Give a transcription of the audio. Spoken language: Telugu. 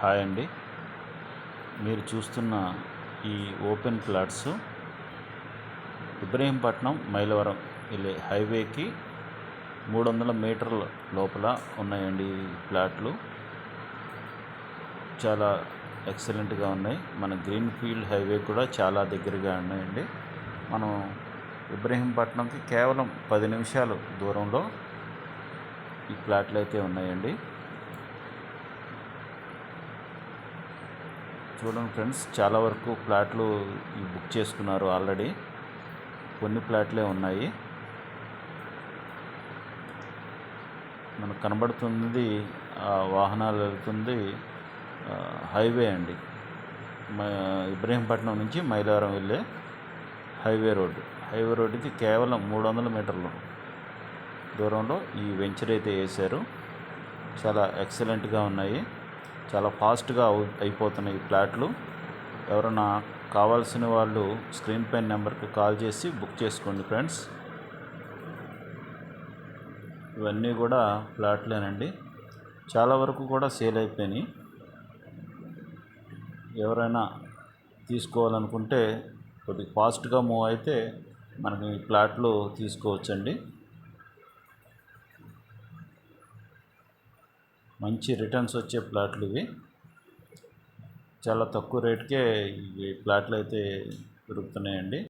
హాయ్ అండి. మీరు చూస్తున్న ఈ ఓపెన్ ప్లాట్స్ ఇబ్రహీంపట్నం మైలవరం వెళ్ళే హైవేకి మూడు వందల మీటర్ల లోపల ఉన్నాయండి ఈ ప్లాట్లు. చాలా ఎక్సలెంట్గా ఉన్నాయి. మన గ్రీన్ ఫీల్డ్ హైవే కూడా చాలా దగ్గరగా ఉన్నాయండి. మనం ఇబ్రహీంపట్నంకి కేవలం పది నిమిషాలు దూరంలో ఈ ప్లాట్లు అయితే ఉన్నాయండి. చూడండి ఫ్రెండ్స్ చాలా వరకు ప్లాట్లు ఈ బుక్ చేసుకున్నారు ఆల్రెడీ. కొన్ని ప్లాట్లే ఉన్నాయి. మనకు కనబడుతుంది ఆ వాహనాలు వెళ్తుంది హైవే అండి. ఇబ్రహీంపట్నం నుంచి మైలవరం వెళ్ళే హైవే రోడ్డు. హైవే రోడ్డుకి కేవలం మూడు వందల మీటర్లు దూరంలో ఈ వెంచర్ అయితే వేశారు. చాలా ఎక్సలెంట్గా ఉన్నాయి. చాలా ఫాస్ట్గా అవు- అయిపోతున్నాయి ఈ ప్లాట్లు. ఎవరైనా కావాల్సిన వాళ్ళు స్క్రీన్ పైన నెంబర్కి కాల్ చేసి బుక్ చేసుకోండి ఫ్రెండ్స్. ఇవన్నీ కూడా ప్లాట్లేనండి. చాలా వరకు కూడా సేల్ అయిపోయినాయి. ఎవరైనా తీసుకోవాలనుకుంటే కొద్దిగా ఫాస్ట్గా మూవ్ అయితే మనకి ఫ్లాట్లు ప్లాట్లు తీసుకోవచ్చండి. మంచి రిటర్న్స్ వచ్చే ప్లాట్లు ఇవి. చాలా తక్కువ రేటుకే ఈ ప్లాట్లు అయితే దొరుకుతున్నాయండి.